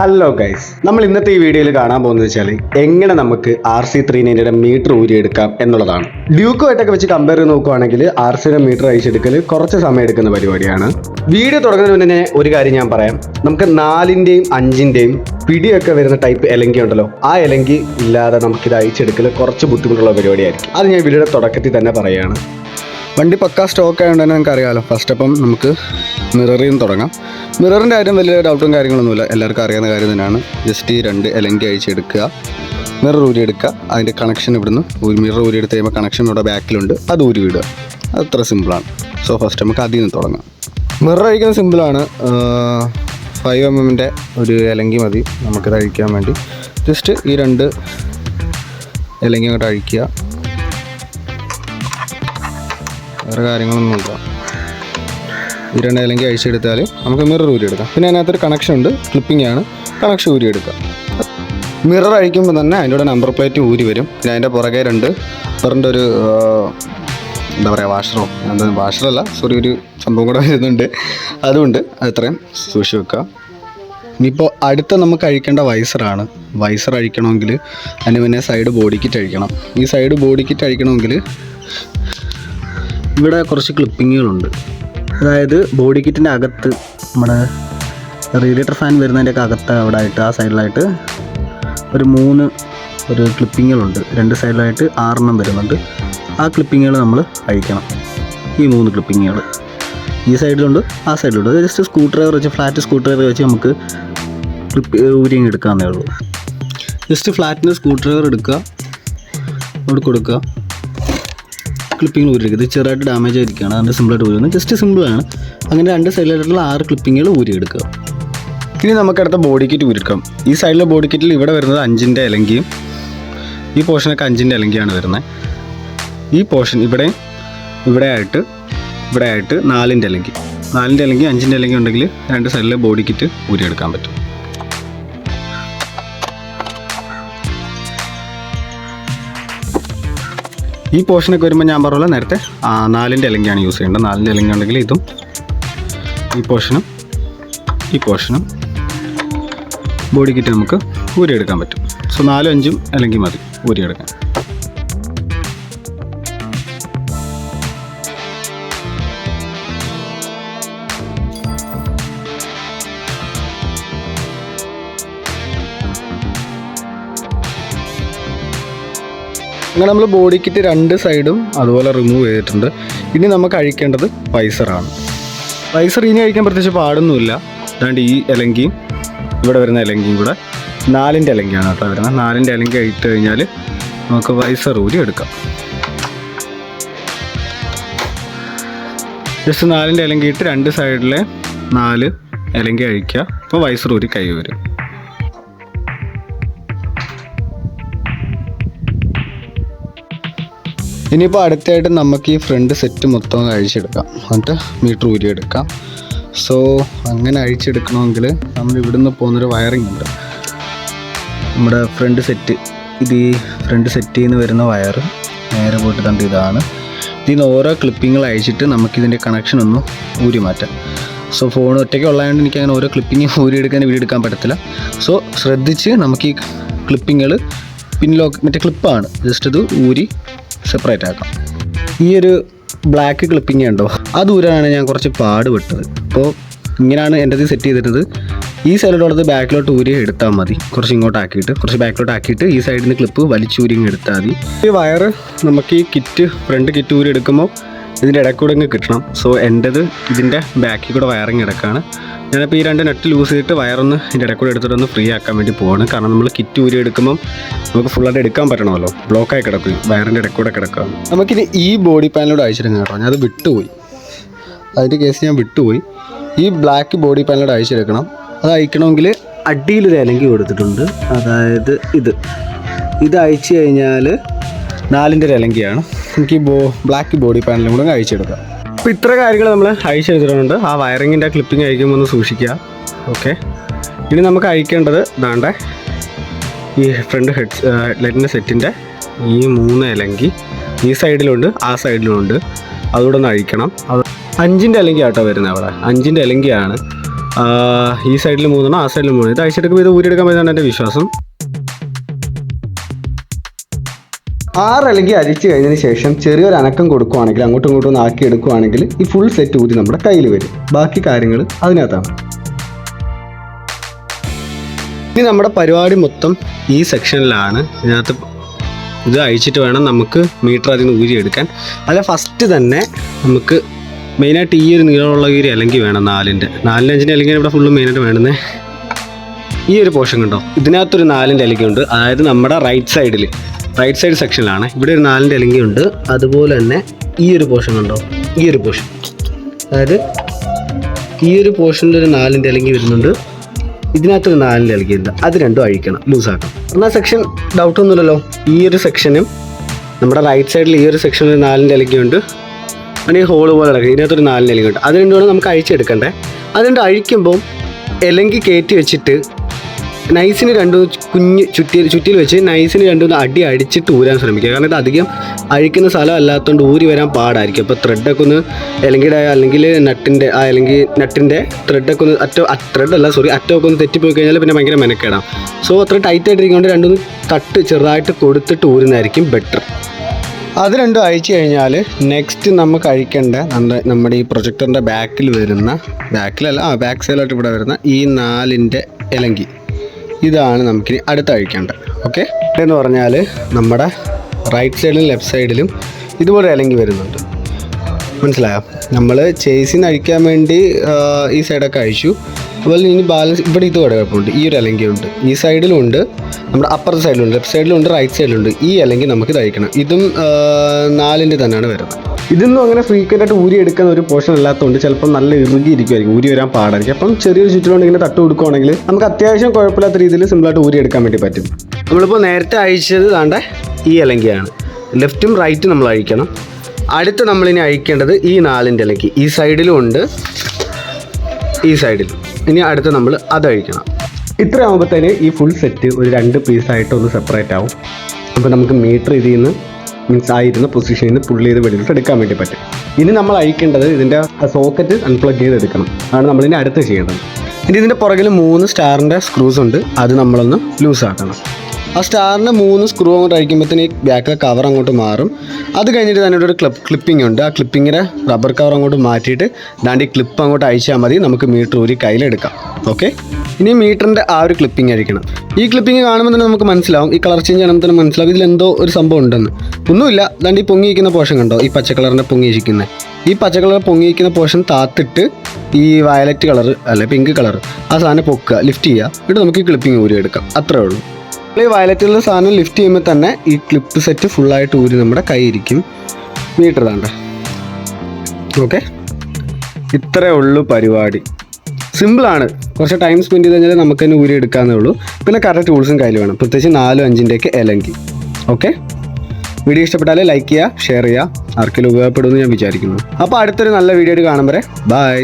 Hello guys നമ്മൾ ഇന്നത്തെ ഈ വീഡിയോയിൽ കാണാൻ പോകുന്നത് വെച്ചാൽ എങ്ങനെ നമുക്ക് ആർ സി ത്രീ നയന്റിയുടെ മീറ്റർ ഊരിയെടുക്കാം എന്നുള്ളതാണ്. ഡ്യൂക്കുമായിട്ടൊക്കെ വെച്ച് കമ്പയർ ചെയ്ത് നോക്കുവാണെങ്കിൽ ആർ സിയുടെ മീറ്റർ അയച്ചെടുക്കൽ കുറച്ച് സമയം എടുക്കുന്ന പരിപാടിയാണ്. വീഡിയോ തുടങ്ങുന്നതിന് മുന്നേ ഒരു കാര്യം ഞാൻ പറയാം. നമുക്ക് നാലിന്റെയും അഞ്ചിന്റെയും പിടിയൊക്കെ വരുന്ന ടൈപ്പ് എലങ്കി ഉണ്ടല്ലോ ആ എലങ്കി ഇല്ലാതെ നമുക്കിത് അയച്ചെടുക്കൽ കുറച്ച് ബുദ്ധിമുട്ടുള്ള പരിപാടിയായിരിക്കും. അത് ഞാൻ വീഡിയോയുടെ തുടക്കത്തിൽ തന്നെ പറയുകയാണ്. വണ്ടി പക്കാ സ്റ്റോക്ക് ആയതുകൊണ്ട് തന്നെ നമുക്ക് അറിയാമല്ലോ ഫസ്റ്റ് അപ്പം നമുക്ക് മിററിൽ നിന്ന് തുടങ്ങാം. മിററിന്റെ കാര്യം വലിയ ഡൗട്ടും കാര്യങ്ങളൊന്നുമില്ല. എല്ലാവർക്കും അറിയാവുന്ന കാര്യം തന്നെയാണ്. ജസ്റ്റ് ഈ രണ്ട് എലങ്കി അഴിച്ചെടുക്കുക. മിറർ ഊരിയെടുക്കുക. അതിന്റെ കണക്ഷൻ ഇവിടുന്ന് ഒരു മിറർ ഊരിയെടുത്ത് കഴിയുമ്പോൾ കണക്ഷൻ ഇവിടെ ബാക്കിലുണ്ട്. അത് ഊരി വിടുക. അത്ര സിമ്പിളാണ് സോ ഫസ്റ്റ് നമുക്ക് അതിൽ നിന്ന് തുടങ്ങാം. മിറർ അഴിക്കുന്നത് സിമ്പിളാണ് ഫൈവ് എം എമ്മിന്റെ ഒരു എലങ്കി മതി. നമുക്കിത് അഴിക്കാൻ വേണ്ടി. ജസ്റ്റ് ഈ രണ്ട് എലങ്കി അങ്ങോട്ട് അഴിക്കുക. വേറെ കാര്യങ്ങളൊന്നുമില്ല ഈ രണ്ട് അല്ലെങ്കിൽ അഴിച്ചെടുത്താൽ നമുക്ക് മിറർ ഊരിയെടുക്കാം പിന്നെ അതിനകത്തൊരു കണക്ഷൻ ഉണ്ട്. ക്ലിപ്പിംഗ് ആണ്. കണക്ഷൻ ഊരിയെടുക്കാം മിറർ അഴിക്കുമ്പോൾ തന്നെ അതിന്റെ കൂടെ നമ്പർ പ്ലേറ്റ് ഊരി വരും. പിന്നെ അതിന്റെ പുറകെ രണ്ട് പെറിന്റെ ഒരു എന്താ പറയുക വാഷറോ എന്താ വാഷറല്ല സോറി ഒരു സംഭവം കൂടെ വരുന്നുണ്ട്. അതുകൊണ്ട് അത്രയും സൂക്ഷിച്ച് വെക്കുക. ഇനിയിപ്പോൾ അടുത്ത നമുക്ക് അഴിക്കേണ്ട വൈസറാണ് വൈസർ അഴിക്കണമെങ്കിൽ അതിന് പിന്നെ സൈഡ് ബോഡി കിറ്റ് അഴിക്കണം. ഈ സൈഡ് ബോഡി കിറ്റ് അഴിക്കണമെങ്കിൽ ഇവിടെ കുറച്ച് ക്ലിപ്പിങ്ങുകളുണ്ട് അതായത് ബോഡി കിറ്റിന്റെ അകത്ത് നമ്മുടെ റേഡിയേറ്റർ ഫാൻ വരുന്നതിന്റെയൊക്കെ അകത്ത് അവിടെ ആയിട്ട് ആ സൈഡിലായിട്ട് ഒരു മൂന്ന് ഒരു ക്ലിപ്പിങ്ങുകളുണ്ട് രണ്ട് സൈഡിലായിട്ട് ആറെണ്ണം വരുന്നുണ്ട്. ആ ക്ലിപ്പിങ്ങുകൾ നമ്മൾ അഴിക്കണം. ഈ മൂന്ന് ക്ലിപ്പിങ്ങുകൾ ഈ സൈഡിലുണ്ട് ആ സൈഡിലുണ്ട് ജസ്റ്റ് സ്ക്രൂ ഡ്രൈവർ വെച്ച് ഫ്ലാറ്റ് സ്ക്രൂ ഡ്രൈവർ വെച്ച് നമുക്ക് ക്ലിപ്പ് ഊരിങ് എടുക്കാമെന്നേ ഉള്ളൂ. ജസ്റ്റ് ഫ്ലാറ്റിന് സ്ക്രൂ ഡ്രൈവർ എടുക്കുക. അവിടെ കൊടുക്കുക. ക്ലിപ്പിങ്ങൾ ഊരിയെടുക്കുക. ഇത് ചെറുതായിട്ട് ഡാമേജ് ആയിരിക്കുകയാണ്. അതിന്റെ സിമ്പിളായിട്ട് ഊരുന്നത് ജസ്റ്റ് സിമ്പിളാണ് അങ്ങനെ രണ്ട് സൈഡിലായിട്ടുള്ള ആറ് ക്ലിപ്പിങ്ങുകൾ ഊരിയെടുക്കുക. ഇനി നമുക്ക് അടുത്ത ബോഡി കിറ്റ് ഊരിക്കാം ഈ സൈഡിലെ ബോഡി കിറ്റിൽ ഇവിടെ വരുന്നത് അഞ്ചിന്റെ ഇലങ്കിയും ഈ പോർഷനൊക്കെ അഞ്ചിന്റെ ഇലങ്കിയാണ് വരുന്നത്. ഈ പോർഷൻ ഇവിടെ ഇവിടെ ആയിട്ട് ഇവിടെ ആയിട്ട് നാലിന്റെ ഇലങ്കി നാലിന്റെ ഇലങ്കി അഞ്ചിന്റെ ഇലങ്കി ഉണ്ടെങ്കിൽ രണ്ട് സൈഡിലെ ബോഡി കിറ്റ് ഊരിയെടുക്കാൻ പറ്റും. ഈ പോർഷനൊക്കെ വരുമ്പോൾ ഞാൻ പറഞ്ഞ നേരത്തെ നാലിന്റെ ഇലങ്കിയാണ് യൂസ് ചെയ്യേണ്ടത്. നാലിന്റെ ഇലങ്കി ഉണ്ടെങ്കിൽ ഇതും ഈ പോർഷനും ഈ പോർഷനും ബോഡി കിറ്റ് നമുക്ക് ഊരിയെടുക്കാൻ പറ്റും. സോ നാലും അഞ്ചും അല്ലെങ്കിൽ മതി ഊരിയെടുക്കാൻ. അങ്ങനെ നമ്മൾ ബോഡി കിറ്റ് രണ്ട് സൈഡും അതുപോലെ റിമൂവ് ചെയ്തിട്ടുണ്ട്. ഇനി നമുക്ക് അഴിക്കേണ്ടത് വൈസറാണ് വൈസർ ഇനി അഴിക്കാൻ പ്രത്യേകിച്ച് പാടൊന്നുമില്ല. അതാണ്ട് ഈ ഇലങ്കിയും ഇവിടെ വരുന്ന ഇലങ്കിയും കൂടെ നാലിന്റെ ഇലങ്കിയാണ് കേട്ടോ വരുന്നത്. നാലിന്റെ ഇലങ്കി അഴിട്ട് കഴിഞ്ഞാൽ നമുക്ക് വൈസർ ഊരി എടുക്കാം. ജസ്റ്റ് നാലിന്റെ ഇലങ്കി ഇട്ട് രണ്ട് സൈഡിലെ നാല് ഇലങ്കി അഴിക്കുക. അപ്പോൾ വൈസർ ഊരി കൈ വരും ഇനിയിപ്പോൾ അടുത്തായിട്ട് നമുക്ക് ഈ ഫ്രണ്ട് സെറ്റ് മൊത്തം അഴിച്ചെടുക്കാം. എന്നിട്ട് മീറ്റർ ഊരിയെടുക്കാം. സോ അങ്ങനെ അഴിച്ചെടുക്കണമെങ്കിൽ നമ്മൾ ഇവിടുന്ന് പോകുന്നൊരു വയറിംഗ് ഉണ്ട്. നമ്മുടെ ഫ്രണ്ട് സെറ്റ് ഇത് ഈ ഫ്രണ്ട് സെറ്റിൽ നിന്ന് വരുന്ന വയർ നേരെ പോയിട്ട് കണ്ട് ഇതാണ്. ഇതിൽ നിന്ന് ഓരോ ക്ലിപ്പിങ്ങൾ അയച്ചിട്ട് നമുക്കിതിന്റെ കണക്ഷൻ ഒന്ന് ഊരി മാറ്റാം. സോ ഫോൺ ഒറ്റയ്ക്ക് ഉള്ളതുകൊണ്ട് എനിക്ക് അങ്ങനെ ഓരോ ക്ലിപ്പിങ് ഊരി എടുക്കാൻ വീഡിയോ എടുക്കാൻ പറ്റത്തില്ല. സോ ശ്രദ്ധിച്ച് നമുക്ക് ഈ ക്ലിപ്പിങ്ങൾ പിൻലോക്ക് മറ്റേ ക്ലിപ്പാണ് ജസ്റ്റ് ഇത് ഊരി സെപ്പറേറ്റ് ആക്കാം. ഈ ഒരു ബ്ലാക്ക് ക്ലിപ്പിംഗ് ഉണ്ടോ ആ ഊരാനാണ് ഞാൻ കുറച്ച് പാട് പാടുപെട്ടത് അപ്പോൾ ഇങ്ങനെയാണ് എന്റെ ഇത് സെറ്റ് ചെയ്തിരുന്നത് ഈ സൈഡിലുള്ളത് ബാക്കിലോട്ട് ഊരി എടുത്താൽ മതി. കുറച്ച് ഇങ്ങോട്ട് ആക്കിയിട്ട്. കുറച്ച് ബാക്കിലോട്ട് ആക്കിയിട്ട് ഈ സൈഡിൽ നിന്ന് ക്ലിപ്പ് വലിച്ചൂരി എടുത്താൽ മതി. ഈ വയർ നമുക്ക് ഈ കിറ്റ് ഫ്രണ്ട് കിറ്റ് ഊരി എടുക്കുമ്പോൾ ഇതിന്റെ ഇടക്കൂടെ ഇങ്ങ് കിട്ടണം. സോ എന്റെത് ഇതിന്റെ ബാക്കിൽ കൂടെ വയറിങ് എടുക്കുകയാണ് ഞാനിപ്പോൾ ഈ രണ്ട് നെറ്റ് ലൂസ് ചെയ്തിട്ട് വയറൊന്ന് ഇതിന്റെ ഇടയ്ക്കൂടെ എടുത്തിട്ട് ഒന്ന് ഫ്രീ ആക്കാൻ വേണ്ടി പോവാണ്. കാരണം നമ്മൾ കിറ്റ് ഊരി എടുക്കുമ്പം നമുക്ക് ഫുള്ളായിട്ട് എടുക്കാൻ പറ്റണമല്ലോ. ബ്ലോക്കായി കിടക്കും. വയറിന്റെ ഇടക്കൂടെ കിടക്കുക നമുക്കിനി ഈ ബോഡി പാനലോട് അയച്ചിരുന്നു കേട്ടോ. ഞാനത് വിട്ടുപോയി. അതിന്റെ കേസ് ഞാൻ വിട്ടുപോയി. ഈ ബ്ലാക്ക് ബോഡി പാനലോട് അയച്ചെടുക്കണം. അത് അയക്കണമെങ്കിൽ അടിയിലൊരു ഇലങ്കി കൊടുത്തിട്ടുണ്ട്. അതായത് ഇത്. ഇത് അയച്ചു കഴിഞ്ഞാൽ നാലിന്റെ ഒരു എനിക്ക് ബോ ബ്ലാക്ക് ബോഡി പാനലും കൂടെ അയച്ചെടുക്കാം. അപ്പോൾ ഇത്ര കാര്യങ്ങൾ നമ്മൾ അയച്ചെടുത്തിട്ടുണ്ട്. ആ വയറിങ്ങിന്റെ ക്ലിപ്പിംഗ് അയക്കുമ്പോൾ ഒന്ന് സൂക്ഷിക്കുക. ഓക്കെ ഇനി നമുക്ക് അഴിക്കേണ്ടത് ദാണ്ട ഈ ഫ്രണ്ട് ഹെഡ് ഹെഡ്ലൈറ്റിന്റെ സെറ്റിന്റെ ഈ മൂന്ന് ഇലങ്കി ഈ സൈഡിലുണ്ട് ആ സൈഡിലുണ്ട് അതുകൂടെ ഒന്ന് അഴിക്കണം. അത് അഞ്ചിന്റെ ഇലങ്കി ആട്ടോ വരുന്നത് അവിടെ. അഞ്ചിന്റെ ഇലങ്കിയാണ് ഈ സൈഡിൽ മൂന്നെണ്ണം ആ സൈഡിൽ മൂന്നെണ്ണം. ഇത് അഴിച്ചെടുക്കുമ്പോൾ ഇത് ഊരിയെടുക്കാൻ പറ്റുന്നതാണ് എന്റെ വിശ്വാസം. ആറ് അല്ലെങ്കിൽ അരിച്ചു കഴിഞ്ഞതിന് ശേഷം ചെറിയൊരു അനക്കം കൊടുക്കുവാണെങ്കിൽ അങ്ങോട്ടും ഇങ്ങോട്ടും ഒന്ന് ആക്കി എടുക്കുവാണെങ്കിൽ ഈ ഫുൾ സെറ്റ് ഊരി നമ്മുടെ കയ്യിൽ വരും. ബാക്കി കാര്യങ്ങൾ അതിനകത്താണ്. ഇനി നമ്മുടെ പരിപാടി മൊത്തം ഈ സെക്ഷനിലാണ് ഇതിനകത്ത് ഇത് അഴിച്ചിട്ട് വേണം നമുക്ക് മീറ്റർ അതിൽ നിന്ന് ഊരിയെടുക്കാൻ അല്ല ഫസ്റ്റ് തന്നെ നമുക്ക് മെയിനായിട്ട് ഈ ഒരു നീളമുള്ള ഊരി അല്ലെങ്കിൽ വേണം നാലിന്റെ. നാലിന്റെ അഞ്ചിന്റെ അല്ലെങ്കിൽ ഇവിടെ ഫുള്ള് മെയിനായിട്ട് വേണമെന്നേ ഈ ഒരു പോർഷൻ കണ്ടോ? ഇതിനകത്തൊരു നാലിന്റെ ഉണ്ട് അതായത് നമ്മുടെ റൈറ്റ് സൈഡിൽ റൈറ്റ് സൈഡ് സെക്ഷനിലാണ് ഇവിടെ ഒരു നാലിന്റെ ഉണ്ട്. അതുപോലെ തന്നെ ഈ ഒരു പോർഷൻ ഉണ്ടോ ഈ ഒരു പോർഷൻ അതായത് ഈ ഒരു പോർഷനിൽ ഒരു നാലിന്റെ ഇലങ്കി വരുന്നുണ്ട്. ഇതിനകത്തൊരു നാലിന്റെ ഉണ്ട്. അത് രണ്ടും അഴിക്കണം. ലൂസാക്കണം എന്നാൽ സെക്ഷൻ ഡൗട്ടൊന്നുമില്ലല്ലോ ഈ ഒരു സെക്ഷനും നമ്മുടെ റൈറ്റ് സൈഡിൽ ഈ ഒരു സെക്ഷനിൽ ഒരു നാലിന്റെ ഇലങ്കിയുണ്ട് അങ്ങനെ ഹോൾ പോലെ കിടക്കും. ഇതിനകത്തൊരു നാലിന്റെ ഉണ്ട്. അത് രണ്ടുമാണ് നമുക്ക് അഴിച്ചെടുക്കണ്ടേ? അത് രണ്ട് അഴിക്കുമ്പോൾ ഇലങ്കി കയറ്റി വെച്ചിട്ട് നൈസിന് രണ്ടു കുഞ്ഞ് ചുറ്റി ചുറ്റിയിൽ വെച്ച് നൈസിന് രണ്ട് അടി അടിച്ചിട്ട് ഊരാൻ ശ്രമിക്കുക. കാരണം ഇത് അധികം അഴിക്കുന്ന സ്ഥലം അല്ലാത്തതുകൊണ്ട് ഊരി വരാൻ പാടായിരിക്കും. അപ്പോൾ ത്രെഡൊക്കെ ഒന്ന് അല്ലെങ്കിൽ അല്ലെങ്കിൽ നട്ടിന്റെ അല്ലെങ്കിൽ നട്ടിന്റെ ത്രെഡൊക്കെ ഒന്ന് അറ്റ ത്രെഡ് അല്ല സോറി അറ്റമൊക്കെ ഒന്ന് തെറ്റിപ്പോയി കഴിഞ്ഞാൽ പിന്നെ ഭയങ്കര മെനക്കേടാം. സോ അത്ര ടൈറ്റ് ആയിട്ടിരിക്കുന്നതുകൊണ്ട് രണ്ടൊന്ന് തട്ട് ചെറുതായിട്ട് കൊടുത്തിട്ട് ഊരുന്നതായിരിക്കും ബെറ്റർ അത് രണ്ടും അയച്ചു കഴിഞ്ഞാൽ നെക്സ്റ്റ് നമുക്ക് അഴിക്കേണ്ട നമ്മുടെ നമ്മുടെ ഈ പ്രൊജക്ടറിന്റെ ബാക്കിൽ വരുന്ന ബാക്കിലല്ല ആ ബാക്ക് സൈഡിലോട്ട് ഇവിടെ വരുന്ന ഈ നാലിന്റെ ഇലങ്കി ഇതാണ് നമുക്കിനി അടുത്ത അഴിക്കേണ്ടത്. ഓക്കെ എന്ന് പറഞ്ഞാൽ നമ്മുടെ റൈറ്റ് സൈഡിലും ലെഫ്റ്റ് സൈഡിലും ഇതുപോലെ ഇലങ്കി വരുന്നുണ്ട്. മനസ്സിലായോ? നമ്മൾ ചേസിന്ന് അഴിക്കാൻ വേണ്ടി ഈ സൈഡൊക്കെ അഴിച്ചു. അതുപോലെ ഇനി ബാലൻസ് ഇവിടെ ഇത് കൂടെ കുഴപ്പമുണ്ട്. ഈ ഒരു അലങ്കിയുണ്ട് ഈ സൈഡിലും ഉണ്ട്. നമ്മുടെ അപ്പുറത്തെ സൈഡിലുണ്ട് ലെഫ്റ്റ് സൈഡിലുണ്ട് റൈറ്റ് സൈഡിലുണ്ട് ഈ അലങ്കി നമുക്ക് അഴിക്കണം. ഇതും നാലിന്റെ തന്നെയാണ് വരുന്നത്. ഇതൊന്നും അങ്ങനെ ഫ്രീക്വന്റ് ആയിട്ട് ഊരി എടുക്കുന്ന ഒരു പോർഷൻ അല്ലാത്തതുകൊണ്ട് ചിലപ്പോൾ നല്ല ഇറുകിയിരിക്കുമായിരിക്കും ഊരി വരാൻ പാടായിരിക്കും. അപ്പം ചെറിയൊരു ചുറ്റിലോണ്ട് ഇങ്ങനെ തട്ട് കൊടുക്കുകയാണെങ്കിൽ നമുക്ക് അത്യാവശ്യം കുഴപ്പമില്ലാത്ത രീതിയിൽ സിമ്പിളായിട്ട് ഊരി എടുക്കാൻ വേണ്ടി പറ്റും. നമ്മളിപ്പോൾ നേരത്തെ അഴിച്ചത് താണ്ട ഈ ഇലങ്കിയാണ് ലെഫ്റ്റും റൈറ്റും നമ്മൾ അഴിക്കണം. അടുത്ത് നമ്മളിനി അഴിക്കേണ്ടത് ഈ നാലിന്റെ ഇലക്ക് ഈ സൈഡിലും ഉണ്ട്. ഈ സൈഡിലും ഇനി അടുത്ത് നമ്മൾ അത് അഴിക്കണം. ഇത്ര ആകുമ്പോഴത്തേന് ഈ ഫുൾ സെറ്റ് ഒരു രണ്ട് പീസായിട്ട് ഒന്ന് സെപ്പറേറ്റ് ആവും. അപ്പോൾ നമുക്ക് മീറ്റർ ഇതിൽ നിന്ന് മീൻസ് ആയിരുന്ന പൊസിഷനിൽ നിന്ന് പുള്ളി ചെയ്ത് വെളിയിലോട്ട് എടുക്കാൻ വേണ്ടി പറ്റും. ഇനി നമ്മൾ അഴിക്കേണ്ടത് ഇതിന്റെ സോക്കറ്റ് അൺപ്ലഗ് ചെയ്ത് എടുക്കണം. അതാണ് നമ്മളിനി അടുത്ത് ചെയ്യേണ്ടത്. ഇനി ഇതിന്റെ പുറകിൽ മൂന്ന് സ്റ്റാറിന്റെ സ്ക്രൂസ് ഉണ്ട്. അത് നമ്മളൊന്ന് ലൂസ് ആക്കണം. ആ സ്റ്റാറിന്റെ മൂന്ന് സ്ക്രൂ അങ്ങോട്ട് അഴിക്കുമ്പോഴത്തേന് ഈ ബാക്കിലെ കവർ അങ്ങോട്ട് മാറും. അത് കഴിഞ്ഞിട്ട് തന്നെ ഒരു ക്ലിപ്പ് ക്ലിപ്പിംഗ് ഉണ്ട്. ആ ക്ലിപ്പിങ്ങിന്റെ റബ്ബർ കവർ അങ്ങോട്ട് മാറ്റിയിട്ട് ദാണ്ട് ക്ലിപ്പ് അങ്ങോട്ട് അഴിച്ചാൽ മതി. നമുക്ക് മീറ്റർ ഊരി കയ്യിലെടുക്കാം. ഓക്കെ ഇനി മീറ്ററിന്റെ ആ ഒരു ക്ലിപ്പിംഗ് അഴിക്കണം ഈ ക്ലിപ്പിംഗ് കാണുമ്പോൾ തന്നെ നമുക്ക് മനസ്സിലാവും. ഈ കളർ ചേഞ്ച് കാണുമ്പോൾ തന്നെ മനസ്സിലാവും. ഇതിലെന്തോ ഒരു സംഭവം ഉണ്ടെന്ന്. ഒന്നുമില്ല. ദാണ്ട് പൊങ്ങിയിരിക്കുന്ന പോർഷൻ കണ്ടോ? ഈ പച്ച കളറിന്റെ പൊങ്ങിയിരിക്കുന്നത് ഈ പച്ച കളർ പൊങ്ങിയിരിക്കുന്ന പോർഷൻ താത്തിട്ട് ഈ വയലറ്റ് കളർ അല്ലെ പിങ്ക് കളർ ആ സാധനം പൊക്കുക ലിഫ്റ്റ് ചെയ്യുക. എന്നിട്ട് നമുക്ക് ഈ ക്ലിപ്പിംഗ് ഊരി എടുക്കാം അത്രേ ഉള്ളൂ. നമ്മൾ ഈ വയലറ്റുള്ള സാധനം ലിഫ്റ്റ് ചെയ്യുമ്പോൾ തന്നെ ഈ ക്ലിപ്പ് സെറ്റ് ഫുള്ളായിട്ട് ഊരി നമ്മുടെ കൈ ഇരിക്കും മീറ്റർ താണ്ട. ഓക്കെ ഇത്രേ ഉള്ളൂ പരിപാടി. സിമ്പിളാണ് കുറച്ച് ടൈം സ്പെൻഡ് ചെയ്ത് കഴിഞ്ഞാൽ നമുക്ക് തന്നെ ഊരി എടുക്കാന്നേ ഉള്ളൂ. പിന്നെ കറക്റ്റ് ടൂൾസും കയ്യിൽ വേണം. പ്രത്യേകിച്ച് നാലും അഞ്ചിന്റെയൊക്കെ എലങ്കി. ഓക്കെ വീഡിയോ ഇഷ്ടപ്പെട്ടാൽ ലൈക്ക് ചെയ്യുക ഷെയർ ചെയ്യുക. ആർക്കെങ്കിലും ഉപയോഗപ്പെടുമെന്ന് ഞാൻ വിചാരിക്കുന്നു. അപ്പോൾ അടുത്തൊരു നല്ല വീഡിയോ ആയിട്ട് കാണുമ്പോൾ ബൈ